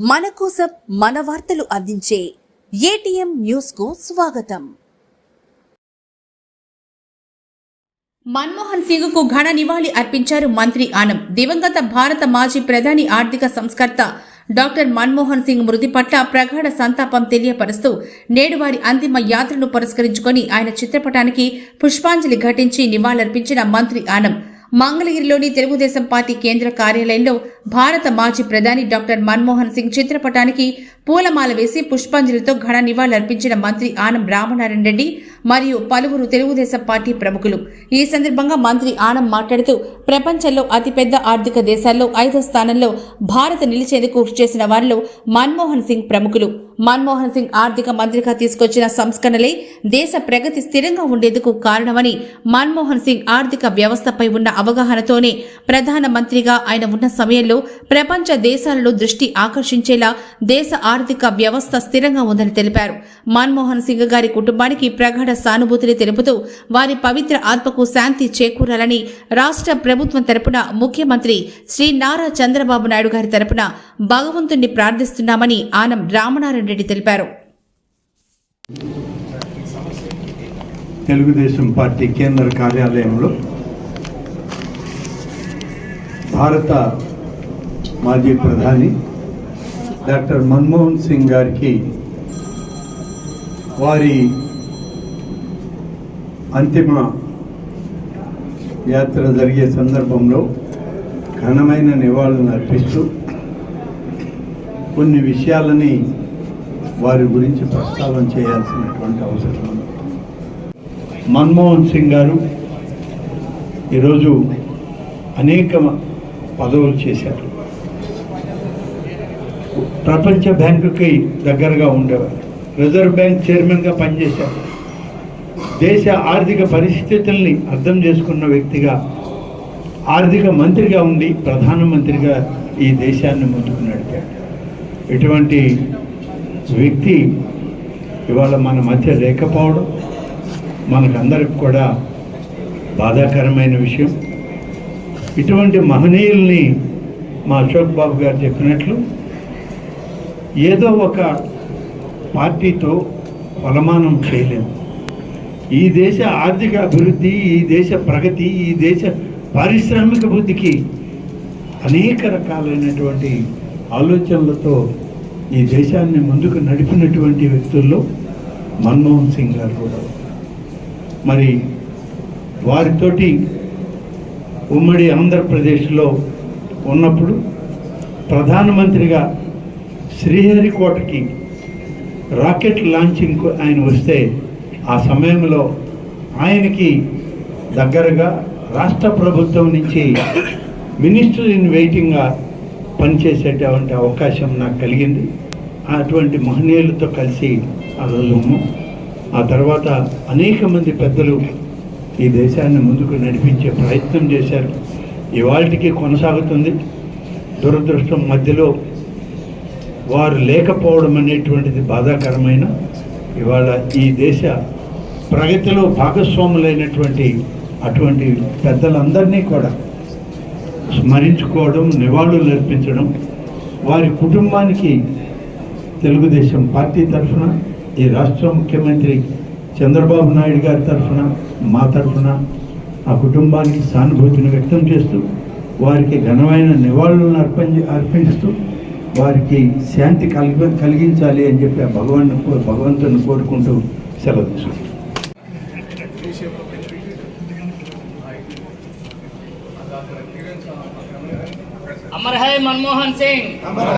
మన కోసం మన వార్తలు అందించే ఏటీఎం న్యూస్కు స్వాగతం. మన్మోహన్ సింగ్కు ఘన నివాళి అర్పించారు మంత్రి ఆనం. దివంగత భారత మాజీ ప్రధాని ఆర్థిక సంస్కర్త డాక్టర్ మన్మోహన్ సింగ్ మృతి పట్ల ప్రగాఢ సంతాపం తెలియపరుస్తూ నేడు వారి అంతిమ యాత్రను పురస్కరించుకొని ఆయన చిత్రపటానికి పుష్పాంజలి ఘటించి నివాళులర్పించిన మంత్రి ఆనం. మంగళగిరిలోని తెలుగుదేశం పార్టీ కేంద్ర కార్యాలయంలో భారత మాజీ ప్రధాని డాక్టర్ మన్మోహన్ సింగ్ చిత్రపటానికి పూలమాల వేసి పుష్పాంజలితో ఘన నివాళులర్పించిన మంత్రి ఆనం రామనారాయణ రెడ్డి మరియు పలువురు తెలుగుదేశం పార్టీ ప్రముఖులు. ఈ సందర్భంగా మంత్రి ఆనం మాట్లాడుతూ ప్రపంచంలో అతిపెద్ద ఆర్థిక దేశాల్లో ఐదో స్థానంలో భారత్ నిలిచేందుకు కృషి చేసిన వారిలో మన్మోహన్ సింగ్ ప్రముఖులు. మన్మోహన్ సింగ్ ఆర్థిక మంత్రిగా తీసుకొచ్చిన సంస్కరణలే దేశ ప్రగతి స్థిరంగా ఉండేందుకు కారణమని మన్మోహన్ సింగ్ ఆర్థిక వ్యవస్థపై ఉన్న అవగాహనతోనే ప్రధాన మంత్రిగా ఆయన ఉన్న సమయంలో ప్రపంచ దేశాలలో దృష్టి ఆకర్షించేలా దేశ ఆర్థిక వ్యవస్థ స్థిరంగా ఉందని తెలిపారు. మన్మోహన్ సింగ్ గారి కుటుంబానికి ప్రగాఢ సానుభూతిని తెలుపుతూ వారి పవిత్ర ఆత్మకు శాంతి చేకూరాలని రాష్ట్ర ప్రభుత్వం తరపున ముఖ్యమంత్రి శ్రీ నారా చంద్రబాబు నాయుడు గారి తరపున భగవంతుణ్ణి ప్రార్థిస్తున్నామని ఆనం రామనారాయణ రెడ్డి తెలిపారు. తెలుగుదేశం పార్టీ కేంద్ర కార్యాలయంలో భారత మాజీ ప్రధాని డాక్టర్ మన్మోహన్ సింగ్ గారికి వారి అంతిమ యాత్ర జరిగే సందర్భంలో ఘనమైన నివాళులను అర్పిస్తూ కొన్ని విషయాలని వారి గురించి ప్రస్తావన చేయాల్సినటువంటి అవసరం ఉంది. మన్మోహన్ సింగ్ గారు ఈరోజు అనేక పదవులు చేశారు. ప్రపంచ బ్యాంకుకి దగ్గరగా ఉండేవారు. రిజర్వ్ బ్యాంక్ చైర్మన్గా పనిచేశారు. దేశ ఆర్థిక పరిస్థితుల్ని అర్థం చేసుకున్న వ్యక్తిగా ఆర్థిక మంత్రిగా ఉండి ప్రధానమంత్రిగా ఈ దేశాన్ని ముందుకు నడిపాడు. ఇటువంటి వ్యక్తి ఇవాళ మన మధ్య లేకపోవడం మనకందరికి కూడా బాధాకరమైన విషయం. ఇటువంటి మహనీయుల్ని మా అశోక్ బాబు గారు చెప్పినట్లు ఏదో ఒక పార్టీతో కొలమానం చేయలేము. ఈ దేశ ఆర్థిక అభివృద్ధి ఈ దేశ ప్రగతి ఈ దేశ పారిశ్రామిక అభివృద్ధికి అనేక రకాలైనటువంటి ఆలోచనలతో ఈ దేశాన్ని ముందుకు నడిపినటువంటి వ్యక్తుల్లో మన్మోహన్ సింగ్ గారు కూడా మరి వారితోటి ఉమ్మడి ఆంధ్రప్రదేశ్లో ఉన్నప్పుడు ప్రధానమంత్రిగా శ్రీహరికోటకి రాకెట్ లాంచింగ్కు ఆయన వస్తే ఆ సమయంలో ఆయనకి దగ్గరగా రాష్ట్ర ప్రభుత్వం నుంచి మినిస్టర్ ఇన్ వెయిటింగ్గా పనిచేసేటువంటి అవకాశం నాకు కలిగింది. అటువంటి మహనీయులతో కలిసి ఆ రోజు ఆ తర్వాత అనేక మంది పెద్దలు ఈ దేశాన్ని ముందుకు నడిపించే ప్రయత్నం చేశారు. ఇవాళకి కొనసాగుతుంది. దురదృష్టం మధ్యలో వారు లేకపోవడం అనేటువంటిది బాధాకరమైన ఇవాళ ఈ దేశ ప్రగతిలో భాగస్వాములైనటువంటి అటువంటి పెద్దలందరినీ కూడా స్మరించుకోవడం నివాళులు అర్పించడం వారి కుటుంబానికి తెలుగుదేశం పార్టీ తరఫున ఈ రాష్ట్ర ముఖ్యమంత్రి చంద్రబాబు నాయుడు గారి తరఫున మా తరఫున ఆ కుటుంబానికి సానుభూతిని వ్యక్తం చేస్తూ వారికి ఘనమైన నివాళులను అర్పించి అర్పిస్తూ వారికి శాంతి కలిగి కలిగించాలి అని చెప్పి ఆ భగవాన్ భగవంతుని కోరుకుంటూ సెలవు తీసుకుంటాం अमर है मनमोहन सिंह।